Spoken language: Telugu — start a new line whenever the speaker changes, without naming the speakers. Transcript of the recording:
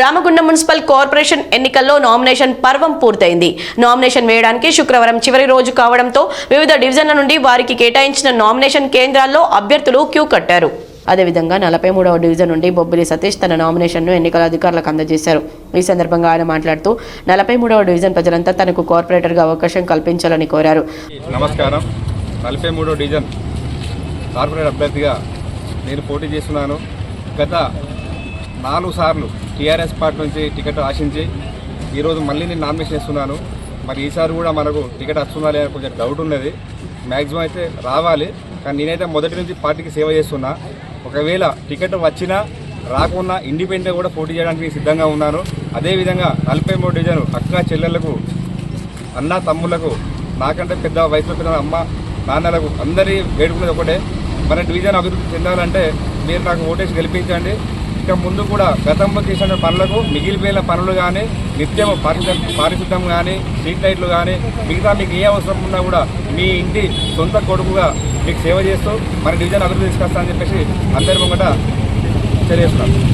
రామగుండం మున్సిపల్ కార్పొరేషన్ ఎన్నికల్లో నామినేషన్ పర్వం పూర్తయింది. నామినేషన్ వేయడానికి శుక్రవారం చివరి రోజు కావడంతో వివిధ డివిజన్ల నుండి వారికి కేటాయించిన నామినేషన్ కేంద్రాల్లో అభ్యర్థులు క్యూ కట్టారు. అదేవిధంగా నలభై మూడవ డివిజన్ నుండి బొబ్బిలి సతీష్ తన నామినేషన్ను ఎన్నికల అధికారులకు అందజేశారు. ఈ సందర్భంగా ఆయన మాట్లాడుతూ నలభై మూడవ డివిజన్ ప్రజలంతా తనకు కార్పొరేటర్గా అవకాశం కల్పించాలని కోరారు.
నమస్కారం. నలభై మూడవ డివిజన్ కార్పొరేట్ అభ్యర్థిగా నేను పోటీ చేస్తున్నాను. గత నాలుగు సార్లు టీఆర్ఎస్ పార్టీ నుంచి టికెట్ ఆశించి ఈరోజు మళ్ళీ నేను నామినేషన్ చేస్తున్నాను. మరి ఈసారి కూడా మనకు టికెట్ వస్తుందా లేదా కొంచెం డౌట్ ఉన్నది. మ్యాక్సిమం అయితే రావాలి. కానీ నేనైతే మొదటి నుంచి పార్టీకి సేవ చేస్తున్నా. ఒకవేళ టికెట్ వచ్చినా రాకున్నా ఇండిపెండెంట్గా కూడా పోటీ చేయడానికి సిద్ధంగా ఉన్నాను. అదేవిధంగా నలభై మూడు డివిజన్ అక్క చెల్లెళ్ళకు అన్న తమ్ముళ్ళకు నాకంటే పెద్ద వయసులో పెద్ద అమ్మ నాన్నలకు అందరి వేడుకునేది ఒకటే. మన డివిజన్ అభివృద్ధి చెందాలంటే మీరు నాకు ఓటేసి గెలిపించండి. ఇక ముందు కూడా గతంలో చేసిన పనులకు మిగిలిపోయిన పనులు కానీ నిత్యం పారిశుద్ధం పారిశుద్ధం కానీ స్ట్రీట్ లైట్లు కానీ మిగతా మీకు ఏ అవసరం ఉన్నా కూడా మీ ఇంటి సొంత కొడుకుగా మీకు సేవ చేస్తూ మన డివిజన్ అభివృద్ధి తీసుకొస్తా అని చెప్పేసి అందరి ముంగట తెలియజేస్తున్నాను.